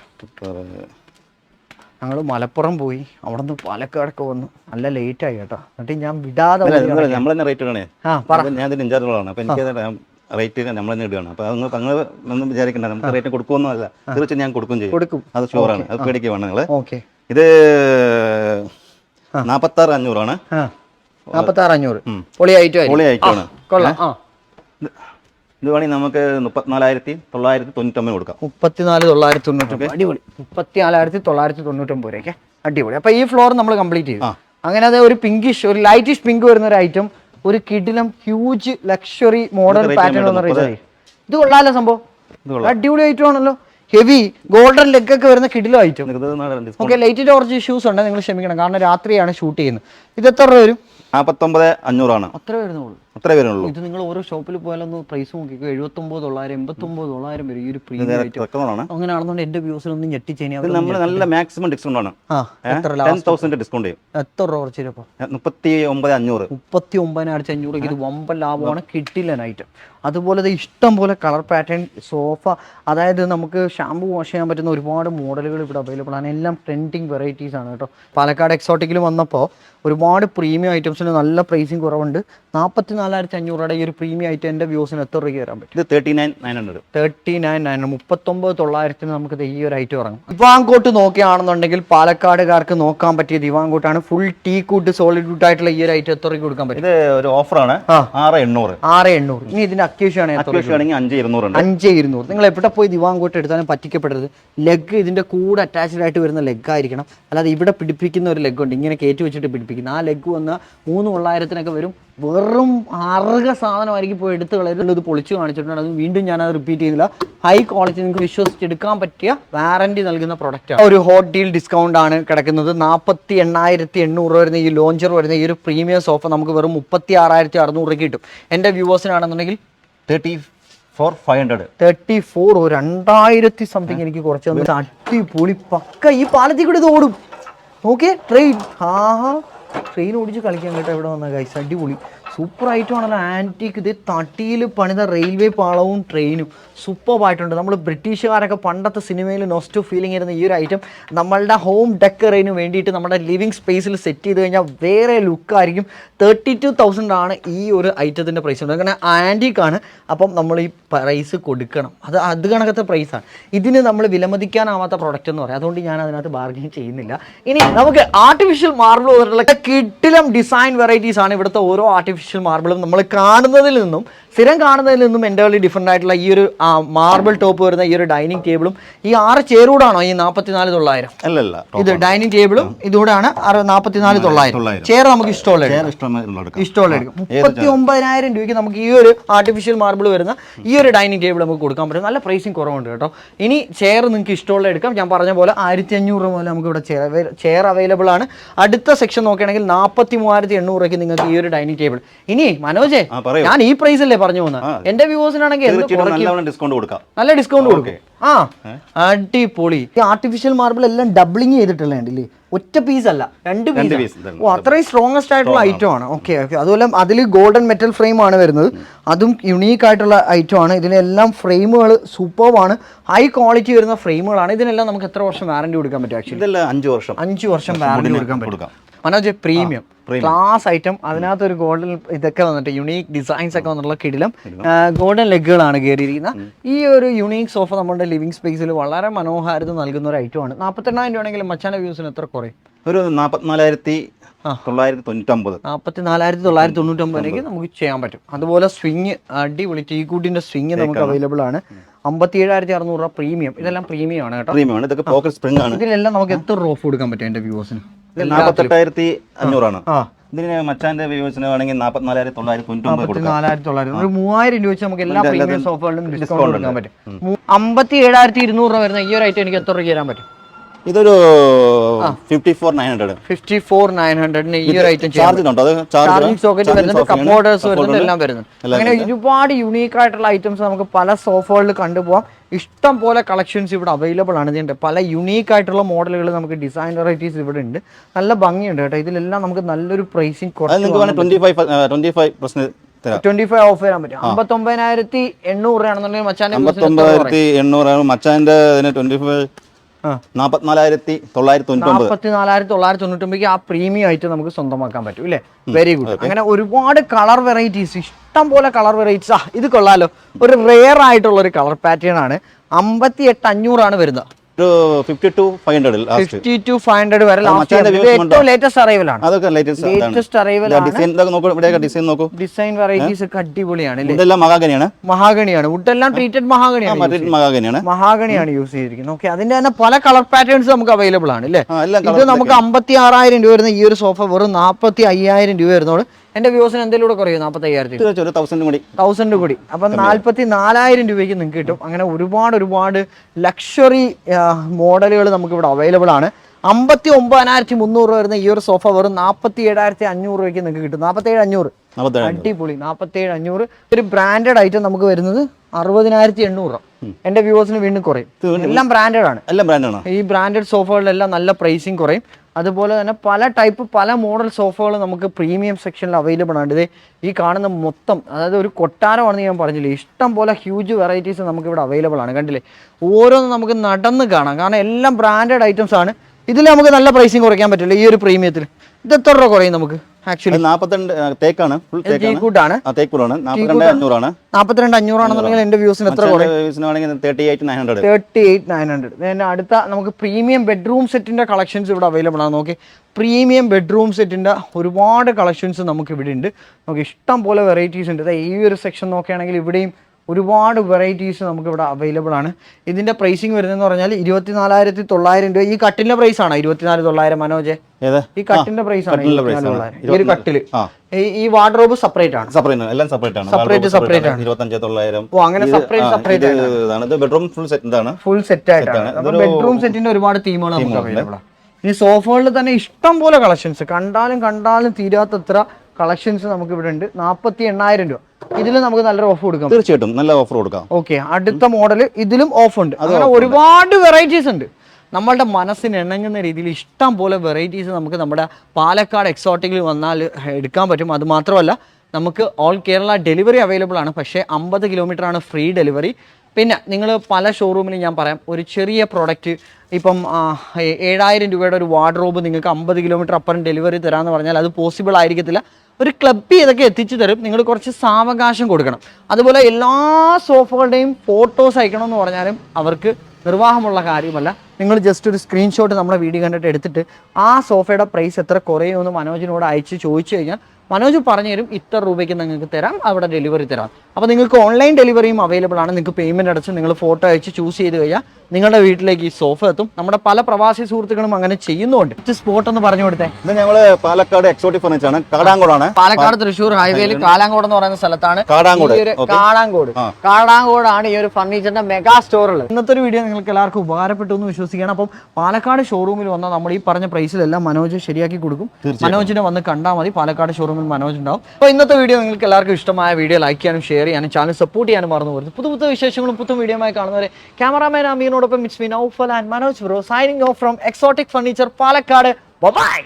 ഞങ്ങൾ മലപ്പുറം പോയി. അവിടെ നിന്ന് പാലക്കാടൊക്കെ വന്നു. നല്ല ലേറ്റ് ആയി കേട്ടോ. എന്നിട്ട് ഞാൻ വിടാതെ തന്നെ റേറ്റ് ഇടണേ. ആ പറ. ഞാൻ ഇതിന് ഇൻചാർജുള്ളതാണ് അപ്പോൾ എനിക്ക് റേറ്റ് ഇടുകയാണ് അപ്പോൾ നിങ്ങൾ നിങ്ങൾ ഒന്നും വിചാരിക്കണ്ട. നമുക്ക് റേറ്റ് കൊടുക്കുമെന്നല്ല തീർച്ചയായും ഞാൻ കൊടുക്കും ചെയ്യും. കൊടുക്കും. അത് ഷുവറാണ് അത് നിങ്ങൾ ഓക്കെ. ഇത് നാൽപ്പത്താറ് അഞ്ഞൂറാണ്. ആ. നാൽപ്പത്താറ് അഞ്ഞൂറ്. ഉം. പൊളി ഐറ്റം പൊളി ഐറ്റമാണ് കൊള്ളാം. ആ. ഇത് വേണമെങ്കിൽ നമുക്ക് മുപ്പത്തിനാലായിരത്തി തൊള്ളായിരത്തി തൊണ്ണൂറ്റൊമ്പത് കൊടുക്കാം. മുപ്പത്തിനാല് തൊള്ളായിരത്തി തൊണ്ണൂറ്റൊമ്പത്. അടിപൊളി. മുപ്പത്തിനാലായിരത്തി തൊള്ളായിരത്തി അടിപൊളി. അപ്പൊ ഈ ഫ്ലോർ നമ്മൾ കംപ്ലീറ്റ് ചെയ്യും. അങ്ങനെ അത് ഒരു പിങ്കിഷ് ഒരു ലൈറ്റിഷ് പിങ്ക് വരുന്ന ഒരു ഐറ്റം ഒരു കിഡിലും ഹ്യൂജ് ലക്ഷറി മോഡേൺ പാറ്റേൺ എന്ന് പറയുന്നത്. ഇത് കൊള്ളാലോ സംഭവം. അടിപൊളി ഐറ്റം ആണല്ലോ. ഹെവി ഗോൾഡൻ ലെഗ് ഒക്കെ വരുന്ന കിഡിലും ഐറ്റം ഓക്കെ ലൈറ്റിന്റെ കുറച്ച് ഇഷ്യൂസ് ഉണ്ട്. നിങ്ങൾ ക്ഷമിക്കണം. കാരണം രാത്രിയാണ് ഷൂട്ട് ചെയ്യുന്നത്. ഇത് എത്ര രൂപ വരും? നാൽപ്പത്തൊമ്പത് അഞ്ഞൂറാണ്. അത്ര വരുന്നുള്ളൂ. അത്രേ വരുന്നുള്ളൂ ഇത് നിങ്ങൾ ഓരോ ഷോപ്പിൽ പോയാലൊന്ന് പ്രൈസ് നോക്കിക്കോ. എഴുപത്തൊമ്പത് തൊള്ളായിരം എൺപത്തൊമ്പത് തൊള്ളായിരം വരും ഈ ഒരു പ്രീമിയം നേരെ ഐറ്റം റെക്കമെൻഡാണ് അങ്ങനെയാണെന്നുണ്ടെങ്കിൽ എന്റെ വ്യൂസിലൊന്നും ഞെട്ടിച്ചേനി. നമ്മൾ നല്ല മാക്സിമം ഡിസ്കൗണ്ട് ആണ്. ടെൻ തൗസൻഡ് ഡിസ്കൗണ്ട് ചെയ്യും. എത്ര രൂപ കുറച്ചിരപ്പോ മുപ്പത്തി ഒമ്പത് അഞ്ഞൂറ്. മുപ്പത്തി ഒമ്പതിനായിരത്തി അഞ്ഞൂറ്. ഇത് വമ്പൻ ലാഭമാണ്. കിട്ടില്ല നൈറ്റ് അതുപോലെ ഇഷ്ടം പോലെ കളർ പാറ്റേൺ സോഫ അതായത് നമുക്ക് ഷാമ്പു വാഷ് ചെയ്യാൻ പറ്റുന്ന ഒരുപാട് മോഡലുകൾ ഇവിടെ അവൈലബിൾ ആണ്. എല്ലാം ട്രെൻഡിങ് വെറൈറ്റീസ് ആണ് കേട്ടോ. പാലക്കാട് എക്സോട്ടിക്കിൽ വന്നപ്പോൾ ഒരുപാട് പ്രീമിയം ഐറ്റംസിന് നല്ല പ്രൈസിങ് കുറവുണ്ട്. നാൽപ്പത്തി നാലായിരത്തി അഞ്ഞൂറുടെ ഈ ഒരു പ്രീമിയം ആയിട്ട് എന്റെ വ്യൂസിന് എത്ര രൂപയ്ക്ക് തരാൻ പറ്റും? ഇത് thirty nine nine hundred thirty nine nine hundred മുപ്പത്തൊമ്പത് തൊള്ളായിരത്തിന് നമുക്ക് ദേ ഈ ഒരു ഐറ്റം ഇറങ്ങും. ദിവാങ്കോട്ട് നോക്കുകയാണെന്നുണ്ടെങ്കിൽ പാലക്കാടുകാർക്ക് നോക്കാൻ പറ്റിയ ദിവാങ്കോട്ടാണ് ഫുൾ ടീ കൂട്ട് സോളിഡ് വുഡ് ആയിട്ടുള്ള ഈ ഒരു ഐറ്റം എത്ര രൂപ കൊടുക്കാൻ പറ്റും? ഇത് ഒരു ഓഫറാണ്. ആറ് എണ്ണൂറ്. ആറ് എണ്ണൂറ്. ഇനി എത്ര അത്യാവശ്യം ആണെങ്കിൽ അഞ്ച് ഇരുന്നൂറ് അഞ്ച് ഇരുന്നൂറ്. നിങ്ങൾ എവിടെ പോയി ദിവാങ്കോട്ട് എടുത്താലും പറ്റിക്കപ്പെടരുത്. ലെഗ് ഇതിന്റെ കൂടെ അറ്റാച്ച്ഡ് ആയിട്ട് വരുന്ന ലെഗ് ആയിരിക്കണം. അല്ലാതെ ഇവിടെ പിടിപ്പിക്കുന്ന ഒരു ലെഗ് ഉണ്ട്. ഇങ്ങനെ കയറ്റി വെച്ചിട്ട് പിടിപ്പിക്കുന്ന. ആ ലെഗ് വന്ന മൂന്ന് തൊള്ളായിരത്തിനൊക്കെ വരും. വെറും അർഹ സാധനമായിരിക്കും പോയി എടുത്ത് കളയുന്നത്. ഇത് പൊളിച്ച് കാണിച്ചിട്ടുണ്ട്. അത് വീണ്ടും ഞാൻ അത് റിപ്പീറ്റ് ചെയ്യുന്നില്ല ഹൈ ക്വാളിറ്റി നിങ്ങൾക്ക് വിശ്വസിച്ചെടുക്കാൻ പറ്റിയ വാറന്റി നൽകുന്ന പ്രൊഡക്റ്റ് ആണ്. ഒരു ഹോട്ട് ഡീൽ ഡിസ്കൗണ്ട് ആണ് കിടക്കുന്നത്. നാൽപ്പത്തി എണ്ണായിരത്തി എണ്ണൂറ് വരുന്ന ഈ ലോഞ്ചർ വരുന്ന ഈ ഒരു പ്രീമിയം സോഫ നമുക്ക് വെറും മുപ്പത്തി ആറായിരത്തി അറുന്നൂറ് കിട്ടും. എന്റെ വ്യൂവേഴ്സിനാണെന്നുണ്ടെങ്കിൽ thirty four five hundred thirty four രണ്ടായിരത്തി സംതിങ് എനിക്ക് കുറച്ച് അടിപൊളി പക്ക. ഈ പാലത്തിൽ കൂടി ഇത് ഓടും. നോക്കിയേ ട്രെയിൻ ആഹാ. ട്രെയിൻ ഓടിച്ച് കളിക്കാൻ കേട്ടോ ഇവിടെ വന്ന ഗൈസ് അടിപൊളി. സൂപ്പർ ആയിട്ടുമാണല്ലോ ആന്റിക്ക്. ഇത് തട്ടിയിൽ പണിത റെയിൽവേ പാളവും ട്രെയിനും. സൂപ്പറായിട്ടുണ്ട് നമ്മൾ ബ്രിട്ടീഷുകാരൊക്കെ പണ്ടത്തെ സിനിമയിൽ നോസ്റ്റു ഫീലിംഗ് ആയിരുന്ന ഈ ഒരു ഐറ്റം നമ്മളുടെ ഹോം ഡെക്കറിന് വേണ്ടിയിട്ട് നമ്മുടെ ലിവിങ് സ്പേസിൽ സെറ്റ് ചെയ്ത് കഴിഞ്ഞാൽ വേറെ ലുക്കായിരിക്കും തേർട്ടി ടു തൗസൻഡ് ആണ് ഈ ഒരു ഐറ്റത്തിന്റെ പ്രൈസ് അങ്ങനെ ആന്റിക്കാണ്. അപ്പം നമ്മൾ ഈ പ്രൈസ് കൊടുക്കണം. അത് അത് കണക്കത്തെ പ്രൈസാണ് ഇതിന് നമ്മൾ വിലമതിക്കാനാവാത്ത പ്രൊഡക്റ്റ് എന്ന് പറയാം. അതുകൊണ്ട് ഞാൻ അതിനകത്ത് ബാർഗെയിൻ ചെയ്യുന്നില്ല. ഇനി നമുക്ക് ആർട്ടിഫിഷ്യൽ മാർബിൾ വന്നിട്ടുള്ള കിട്ടിലം ഡിസൈൻ വെറൈറ്റീസ് ആണ് ഇവിടുത്തെ ഓരോ ആർട്ടിഫിഷ്യൽ മാർബിളും നമ്മൾ കാണുന്നതിൽ നിന്നും സ്ഥിരം കാണുന്നതിൽ നിന്നും എന്റെ വലിയ ഡിഫറെന്റ് ആയിട്ടുള്ള ഈ ഒരു മാർബിൾ ടോപ്പ് വരുന്ന ഈ ഒരു ഡൈനിങ് ടേബിളും ഈ ആറ് ചേറൂടാണോ ഈ നാൽപ്പത്തിനാല് തൊള്ളായിരം. അല്ലല്ല ഇത് ഡൈനിങ് ടേബിളും ഇതുകൂടാണ് നാൽപ്പത്തിനാല് തൊള്ളായിരം. തൊള്ളായിരം. ചെയർ നമുക്ക് ഇഷ്ടമുള്ള ഇഷ്ടമുള്ള എടുക്കാം. മുപ്പത്തി ഒമ്പതിനായിരം രൂപയ്ക്ക് നമുക്ക് ഈ ഒരു ആർട്ടിഫിഷ്യൽ മാർബിൾ വരുന്ന ഈ ഒരു ഡൈനിങ് ടേബിൾ നമുക്ക് കൊടുക്കാൻ പറ്റും. നല്ല പ്രൈസിങ് കുറവുണ്ട് കേട്ടോ. ഇനി ചെയർ നിങ്ങൾക്ക് ഇഷ്ടമുള്ള എടുക്കാം. ഞാൻ പറഞ്ഞ പോലെ ആയിരത്തി അഞ്ഞൂറ് രൂപ മുതൽ നമുക്ക് ഇവിടെ ചെയർ ചെയർ അവൈലബിൾ ആണ്. അടുത്ത സെക്ഷൻ നോക്കുകയാണെങ്കിൽ നാൽപ്പത്തി മൂവായിരത്തി എണ്ണൂറ് രൂപയ്ക്ക് നിങ്ങൾക്ക് ഈ ഒരു ഡൈനിങ് ടേബിൾ ഇനി മനോജ് ഞാൻ ഈ പ്രൈസ് അല്ലേ പറഞ്ഞു പോകുന്നത്? എന്റെ വ്യൂവേഴ്സിനാണെങ്കിൽ ഡിസ്കൗണ്ട് കൊടുക്കാം. നല്ല ഡിസ്കൗണ്ട് കൊടുക്കും. ആ അടിപൊളി. ഈ ആർട്ടിഫിഷ്യൽ മാർബിൾ എല്ലാം ഡബിളിങ് ചെയ്തിട്ടുള്ള ഉണ്ടല്ലേ ഒറ്റ പീസ് അല്ല രണ്ട് പീസ് ഓ അത്രയും സ്ട്രോങ്സ്റ്റ് ആയിട്ടുള്ള ഐറ്റം ആണ്. Okay okay. അതുപോലെ അതിൽ ഗോൾഡൻ മെറ്റൽ ഫ്രെയിം ആണ് വരുന്നത്. അതും യുണീക്ക് ആയിട്ടുള്ള ഐറ്റം ആണ്. ഇതിനെല്ലാം ഫ്രെയിമുകൾ സൂപ്പർവാണ് ഹൈ ക്വാളിറ്റി വരുന്ന ഫ്രെയിമുകളാണ് ഇതിനെല്ലാം നമുക്ക് എത്ര വർഷം വാറന്റി കൊടുക്കാൻ പറ്റും ആക്ച്വലി അഞ്ച് വർഷം. അഞ്ച് വർഷം വാറന്റി കൊടുക്കാൻ പറ്റും. മനോജ് പ്രീമിയം. ക്ലാസ് ഐറ്റം അതിനകത്ത് ഒരു ഗോൾഡൻ ഇതൊക്കെ വന്നിട്ട് യുണീക്ക് ഡിസൈൻസ് ഒക്കെ വന്നിട്ടുള്ള കിടിലും. ഗോൾഡൻ ലെഗുകളാണ് കയറിയിരിക്കുന്നത്. ഈ ഒരു യുണീക്ക് സോഫ നമ്മുടെ ലിവിംഗ് സ്പേസിൽ വളരെ മനോഹാരിത നൽകുന്ന ഒരു ഐറ്റമാണ് നാൽപ്പത്തെണ്ണായിരം രൂപയാണെങ്കിലും മച്ചാന വ്യൂസിന് എത്ര കുറയും? ഒരു നാൽപ്പത്തിനാലായിരത്തി തൊള്ളായിരത്തി തൊണ്ണൂറ്റൊമ്പത്. നാൽപ്പത്തി നാലായിരത്തി തൊള്ളായിരത്തി തൊണ്ണൂറ്റൊമ്പതിലേക്ക് നമുക്ക് ചെയ്യാൻ പറ്റും. അതുപോലെ സ്വിങ് അടിപൊളി ടീ കൂട്ടിന്റെ സ്വിങ് നമുക്ക് അവൈലബിൾ ആണ്. അമ്പത്തി ഏഴായിരത്തി അറുന്നൂറ് രൂപ പ്രീമിയം ഇതെല്ലാം പ്രീമിയം ആണ് കേട്ടോ. പ്രീമിയം ആണ്. ഇതൊക്കെ പോക്കറ്റ് സ്പ്രിംഗ് ആണ്. ഇതിലെല്ലാം നമുക്ക് എത്ര റോഫ് കൊടുക്കാൻ പറ്റും എന്റെ വ്യൂസിന് ഇത് നാൽപ്പത്തെട്ടായിരത്തി അഞ്ഞൂറാണ് ആ. ഇതിന് മച്ചാന്റെ വ്യൂസിന് വേണമെങ്കിൽ നാൽപ്പത്തിനാലായിരത്തി തൊള്ളായിരത്തി തൊണ്ണൂറ്റി ഒരു മൂവായിരം രൂപ വെച്ച് നമുക്ക് എല്ലാ പ്രീമിയം സോഫകളിലും ഡിസ്കൗണ്ട് കൊടുക്കാൻ പറ്റും. അമ്പത്തി ഏഴായിരത്തി ഇരുന്നൂറ് രൂപ വരുന്ന ഈ ഒരു ഐറ്റം എനിക്ക് എത്ര രൂപ തരാൻ പറ്റും? ഇതൊരു fifty four nine hundred fifty four nine ഹൺഡ്രഡിന് ഈ ഒരു ഐറ്റം ചാർജ് ഉണ്ടോ? അത് ചാർജിങ് സോക്കറ്റ് വരുന്നുണ്ട് വരുന്നുണ്ട് എല്ലാം വരുന്നുണ്ട്. അങ്ങനെ ഒരുപാട് യുണീക്ക് ആയിട്ടുള്ള ഐറ്റംസ് നമുക്ക് പല സോഫകളിൽ കണ്ടുപോകാം ഇഷ്ടം പോലെ കളക്ഷൻസ് ഇവിടെ അവൈലബിൾ ആണ് ഇതിന്റെ. പല യുണീക്ക് ആയിട്ടുള്ള മോഡലുകൾ നമുക്ക് ഡിസൈൻ വെറൈറ്റീസ് ഇവിടെ ഉണ്ട്. നല്ല ഭംഗിയുണ്ട് കേട്ടോ. ഇതിലെല്ലാം നമുക്ക് നല്ലൊരു പ്രൈസിങ് കുറച്ച് ട്വന്റി ഫൈവ് ഓഫ് തരാൻ പറ്റും. അമ്പത്തൊമ്പതിനായിരത്തി എണ്ണൂറ് രൂപയാണെന്നുണ്ടെങ്കിൽ മച്ചാന്റെ എണ്ണൂറാണ് മച്ചാന്റെ അതിന് ട്വന്റി ഫൈവ് നാപ്പത്തിനാലായിരത്തി തൊള്ളായിരത്തി തൊണ്ണൂറ്റി നാൽപ്പത്തി നാലായിരത്തി തൊള്ളായിരത്തി തൊണ്ണൂറ്റൊമ്പതിക്ക് ആ പ്രീമിയം ആയിട്ട് നമുക്ക് സ്വന്തമാക്കാൻ പറ്റും അല്ലേ വെരി ഗുഡ് അങ്ങനെ ഒരുപാട് കളർ വെറൈറ്റീസ് ഇഷ്ടം പോലെ കളർ വെറൈറ്റീസ് ആ ഇത് കൊള്ളാലോ. ഒരു റെയർ ആയിട്ടുള്ള ഒരു കളർ പാറ്റേൺ ആണ്. അമ്പത്തി എട്ട് അഞ്ഞൂറാണ് വരുന്നത്. Fifty two five ഹൺഡ്രഡിൽ last fifty two five hundred വരെ ഏറ്റവും ലേറ്റസ്റ്റ് അതൊക്കെ ലേറ്റസ്റ്റ് ലേറ്റസ്റ്റ് ഡിസൈൻ നോക്കൂ ഡിസൈൻ നോക്കൂ. ഡിസൈൻ വെറൈറ്റീസ് ഒക്കെ അടിപൊളിയാണ് ഇതെല്ലാം മഹാഗണിയാണ്. മഹാഗണിയാണ്. വുഡെല്ലാം ട്രീറ്റഡ് മഹാഗണിയാണ് മഹാഗണിയാണ്. മഹാഗണിയാണ് യൂസ് ചെയ്തിരിക്കുന്നത്. ഓക്കെ അതിന്റെ തന്നെ പല കളർ പാറ്റേൺസ് നമുക്ക് അവൈലബിൾ ആണ് അല്ലേ? ഇത് നമുക്ക് അമ്പത്തി ആറായിരം രൂപ വരുന്ന ഈ ഒരു സോഫ വെറും നാൽപ്പത്തി അയ്യായിരം രൂപ വരുന്നോട് എന്റെ വ്യൂസിന് എന്തെങ്കിലും കൂടെ കുറയും? നാൽപ്പത്തി അയ്യായിരത്തി ഒരു തൗസൻഡ് കൂടി. തൗസൻഡ് കൂടി. അപ്പം നാൽപ്പത്തി നാലായിരം രൂപയ്ക്ക് നിങ്ങൾക്ക് കിട്ടും. അങ്ങനെ ഒരുപാട് ഒരുപാട് ലക്ഷറി മോഡലുകൾ നമുക്ക് ഇവിടെ അവൈലബിൾ ആണ്. അമ്പത്തി ഒമ്പതിനായിരത്തി മുന്നൂറ് രൂപ വരുന്ന ഈ ഒരു സോഫ വെറും നാൽപ്പത്തി ഏഴായിരത്തി അഞ്ഞൂറ് രൂപയ്ക്ക് നിങ്ങൾക്ക് കിട്ടും. നാൽപ്പത്തി ഏഴ് അഞ്ഞൂറ് നാൽപ്പത്തേഴ് അടിപൊളി നാൽപ്പത്തി ഏഴ് അഞ്ഞൂറ് ഒരു ബ്രാൻഡഡ് ഐറ്റം നമുക്ക് വരുന്നത് അറുപതിനായിരത്തി എണ്ണൂറ് രൂപ എന്റെ വ്യൂവേഴ്സിന് വീണ്ടും കുറയും. എല്ലാം ബ്രാൻഡഡ് ആണ്. എല്ലാം ബ്രാൻഡാണ് ഈ ബ്രാൻഡഡ് സോഫകളിലെല്ലാം നല്ല പ്രൈസിങ് കുറയും. അതുപോലെ തന്നെ പല ടൈപ്പ് പല മോഡൽ സോഫകൾ നമുക്ക് പ്രീമിയം സെക്ഷനിൽ അവൈലബിൾ ആണ്. ഇത് ഈ കാണുന്ന മൊത്തം അതായത് ഒരു കൊട്ടാരമാണെന്ന് ഞാൻ പറഞ്ഞില്ലേ ഇഷ്ടം പോലെ ഹ്യൂജ് വെറൈറ്റീസ് നമുക്ക് ഇവിടെ അവൈലബിൾ ആണ്. കണ്ടില്ലേ? ഓരോന്നും നമുക്ക് നടന്ന് കാണാം. കാരണം എല്ലാം ബ്രാൻഡഡ് ഐറ്റംസ് ആണ്. ഇതിൽ നമുക്ക് നല്ല പ്രൈസിങ് കുറയ്ക്കാൻ പറ്റില്ല ഈ ഒരു പ്രീമിയത്തിൽ ഇത് എത്ര രൂപ കുറയും നമുക്ക്? ആക്ച്വലി നാൽപ്പത്തിരണ്ട് തേക്കാണ്. ഫുൾ തേക്കാണ്. കൂട്ടാണ് ആ തേക്ക് ഫുള്ളാണ് നാൽപ്പത്തിരണ്ട് അഞ്ഞൂറാണ്. നാൽപ്പത്തിരണ്ട് അഞ്ഞൂറാണെന്നുണ്ടെങ്കിൽ എന്റെ വ്യൂസിന് എത്ര കുറയും? വേണമെങ്കിൽ thirty eight nine hundred thirty eight nine hundred അടുത്ത നമുക്ക് പ്രീമിയം ബെഡ്റൂം സെറ്റിന്റെ കളക്ഷൻസ് ഇവിടെ അവൈലബിൾ ആണ്. നോക്കി. പ്രീമിയം ബെഡ്റൂം സെറ്റിന്റെ ഒരുപാട് കളക്ഷൻസ് നമുക്ക് ഇവിടെ ഉണ്ട് നമുക്ക് ഇഷ്ടം പോലെ വെറൈറ്റീസ് ഉണ്ട്. ഈ ഒരു സെക്ഷൻ നോക്കുകയാണെങ്കിൽ ഇവിടെയും ഒരുപാട് വെറൈറ്റീസ് നമുക്കിവിടെ അവൈലബിൾ ആണ്. ഇതിന്റെ പ്രൈസിങ് വരുന്നതെന്ന് പറഞ്ഞാൽ ഇരുപത്തി നാലായിരത്തി തൊള്ളായിരം രൂപ. ഈ കട്ടിന്റെ പ്രൈസ് ആണ്? ഇരുപത്തിനാല് തൊള്ളായിരം മനോജ്? ഈ കട്ടിന്റെ പ്രൈസ് ആണ്. ഈ ഒരു കട്ടിൽ ഈ- ഈ വാർഡ്രോബ് സെപ്പറേറ്റ് ആണ്. സെപ്പറേറ്റ് എല്ലാം സെപ്പറേറ്റ് ആണ്. സെപ്പറേറ്റ് സെപ്പറേറ്റ് ആണ്. ഇരുപത്തഞ്ച് തൊള്ളായിരം. ഓ അങ്ങനെ സെപ്പറേറ്റ് സെപ്പറേറ്റ് ആണ്. ഇത് ബെഡ്റൂം ഫുൾ സെറ്റ് ഇതാണ്. ഫുൾ സെറ്റ് ആയിട്ടാണ്. ബെഡ്റൂം സെറ്റിന്റെ ഒരുപാട് തീമുകൾ നമുക്ക് അവൈലബിൾ ആണ്. ഇനി സോഫകളിൽ തന്നെ ഇഷ്ടം പോലെ കളക്ഷൻസ്. കണ്ടാലും കണ്ടാലും തീരാത്തത്ര കളക്ഷൻസ് നമുക്ക് ഇവിടെ ഉണ്ട്. നാൽപ്പത്തി എണ്ണായിരം രൂപ. ഇതിൽ നമുക്ക് നല്ലൊരു ഓഫ് കൊടുക്കാം. തീർച്ചയായിട്ടും നല്ല ഓഫർ കൊടുക്കാം. ഓക്കെ അടുത്ത മോഡൽ ഇതിലും ഓഫ് ഉണ്ട്. അങ്ങനെ ഒരുപാട് വെറൈറ്റീസ് ഉണ്ട്. നമ്മളുടെ മനസ്സിന് ഇണങ്ങുന്ന രീതിയിൽ ഇഷ്ടം പോലെ വെറൈറ്റീസ് നമുക്ക് നമ്മുടെ പാലക്കാട് എക്സോട്ടിക്കിൽ വന്നാൽ എടുക്കാൻ പറ്റും. അത് മാത്രമല്ല നമുക്ക് ഓൾ കേരള ഡെലിവറി അവൈലബിൾ ആണ്. പക്ഷേ അമ്പത് കിലോമീറ്റർ ആണ് ഫ്രീ ഡെലിവറി പിന്നെ നിങ്ങൾ പല ഷോറൂമിലും ഞാൻ പറയാം ഒരു ചെറിയ പ്രോഡക്റ്റ് ഇപ്പം ഏഴായിരം രൂപയുടെ ഒരു വാർഡ്രോബ് നിങ്ങൾക്ക് അമ്പത് കിലോമീറ്റർ അപ്പുറം ഡെലിവറി തരാമെന്ന് പറഞ്ഞാൽ അത് പോസിബിൾ ആയിരിക്കത്തില്ല. ഒരു ക്ലബ് ഇതൊക്കെ എത്തിച്ചു തരും നിങ്ങൾ കുറച്ച് സാവകാശം കൊടുക്കണം. അതുപോലെ എല്ലാ സോഫകളുടെയും ഫോട്ടോസ് അയക്കണമെന്ന് പറഞ്ഞാലും അവർക്ക് നിർവാഹമുള്ള കാര്യമല്ല. നിങ്ങൾ ജസ്റ്റ് ഒരു സ്ക്രീൻഷോട്ട് നമ്മുടെ വീഡിയോ കണ്ടിട്ട് എടുത്തിട്ട് ആ സോഫയുടെ പ്രൈസ് എത്ര കുറയുമെന്ന് മനോജിനോട് അയച്ച് ചോദിച്ചു കഴിഞ്ഞാൽ മനോജ് പറഞ്ഞു തരും ഇത്ര രൂപയ്ക്ക് നിങ്ങൾക്ക് തരാം അവിടെ ഡെലിവറി തരാം. അപ്പോൾ നിങ്ങൾക്ക് ഓൺലൈൻ ഡെലിവറിയും അവൈലബിൾ ആണ്. നിങ്ങൾക്ക് പേയ്മെന്റ് അടച്ച് നിങ്ങൾ ഫോട്ടോ അയച്ച് ചൂസ് ചെയ്ത് കഴിഞ്ഞാൽ നിങ്ങളുടെ വീട്ടിലേക്ക് ഈ സോഫ എത്തും. നമ്മുടെ പല പ്രവാസി സുഹൃത്തുക്കളും അങ്ങനെ ചെയ്യുന്നുണ്ട്. സ്പോട്ട് എന്ന് പറഞ്ഞു കൊടുത്തേ. ഇത് ഞങ്ങൾ പാലക്കാട് എക്സോട്ടിക് ഫർണിച്ചർ ആണ്. കാടാങ്കോടാണ് പാലക്കാട് തൃശ്ശൂർ ഹൈവേയിൽ കാലാങ്കോട് എന്ന് പറയുന്ന സ്ഥലത്താണ് കാടാങ്കോട്, കാടാങ്കോട്. കാടാങ്കോടാണ് ഈ ഒരു ഫർണിച്ചറിന്റെ മെഗാ സ്റ്റോർ ഉള്ളത്. ഇന്നത്തെ ഒരു വീഡിയോ നിങ്ങൾക്ക് എല്ലാവർക്കും ഉപകാരപ്പെട്ടു എന്ന് വിശ്വസിക്കുകയാണ്. അപ്പം പാലക്കാട് ഷോറൂമിൽ വന്നാൽ നമ്മൾ ഈ പറഞ്ഞ പ്രൈസിലെല്ലാം മനോജ് ശരിയാക്കി കൊടുക്കും. മനോജിനെ വന്ന് കണ്ടാൽ മതി. പാലക്കാട് ഷോറൂമിൽ മനോജ് ഉണ്ടാവും. അപ്പോൾ ഇന്നത്തെ വീഡിയോ നിങ്ങൾക്ക് എല്ലാവർക്കും ഇഷ്ടമായ വീഡിയോ ലൈക്ക് ചെയ്യാനും ഷെയർ ചെയ്യാനും ചാനൽ സപ്പോർട്ട് ചെയ്യാനും മറന്നു പോകരുത് പുതു പുതു വിശേഷങ്ങളും പുതു വീഡിയോയുമായി കാണുന്നവരെ ക്യാമറാമാൻ അമീറിനോടൊപ്പം മിസ് മീൻ ഔഫൽ and Manoj bro signing off from Exotic Furniture Palakkad. Bye